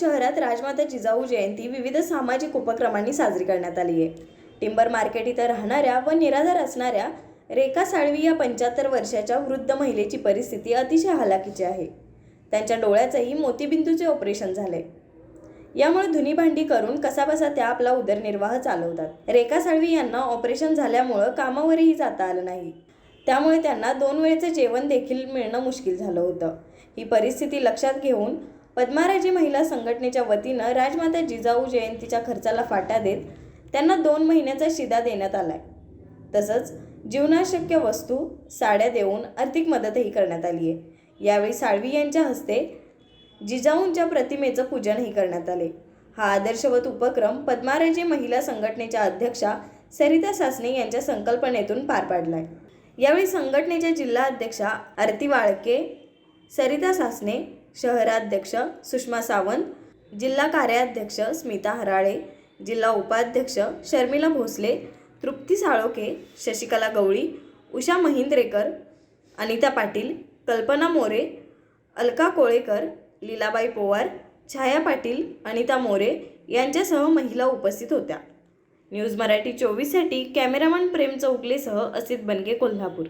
शहरात राजमाता जिजाऊ जयंती विविध सामाजिक उपक्रमांनी साजरी करण्यात आली आहे. टिंबर मार्केट इथं राहणाऱ्या व निराधार असणाऱ्या रेखा साळवी या पंच्याहत्तर वर्षाच्या वृद्ध महिलेची परिस्थिती अतिशय हलाखीची आहे. त्यांच्या डोळ्याचंही मोतीबिंदूचे ऑपरेशन झाले. यामुळे धुनी भांडी करून कसाबसा त्या आपला उदरनिर्वाह चालवतात. रेखा साळवी यांना ऑपरेशन झाल्यामुळं कामावरही जाता आलं नाही. त्यामुळे त्यांना दोन वेळेचं जेवण देखील मिळणं मुश्किल झालं होतं. ही परिस्थिती लक्षात घेऊन पद्माराजी महिला संघटनेच्या वतीनं राजमाता जिजाऊ जयंतीच्या खर्चाला फाटा देत त्यांना दोन महिन्याचा शिदा देण्यात आलाय. तसंच जीवनाशक्य वस्तू साड्या देऊन आर्थिक मदतही करण्यात आली आहे. यावेळी साळवी यांच्या हस्ते जिजाऊंच्या प्रतिमेचं पूजनही करण्यात आले. हा आदर्शवत उपक्रम पद्माराजे महिला संघटनेच्या अध्यक्षा सरिता सासने यांच्या संकल्पनेतून पार पाडलाय. यावेळी संघटनेच्या जिल्हा अध्यक्षा आरती वाळके सरिता सासने शहराध्यक्ष सुषमा सावंत जिल्हा कार्याध्यक्ष स्मिता हराळे जिल्हा उपाध्यक्ष शर्मिला भोसले तृप्ती साळोके शशिकला गवळी उषा महिंद्रेकर अनिता पाटील कल्पना मोरे अलका कोळेकर लीलाबाई पोवार छाया पाटील अनिता मोरे यांच्यासह महिला उपस्थित होत्या. न्यूज मराठी चोवीससाठी कॅमेरामन प्रेम चौगलेसह असित बनगे कोल्हापूर.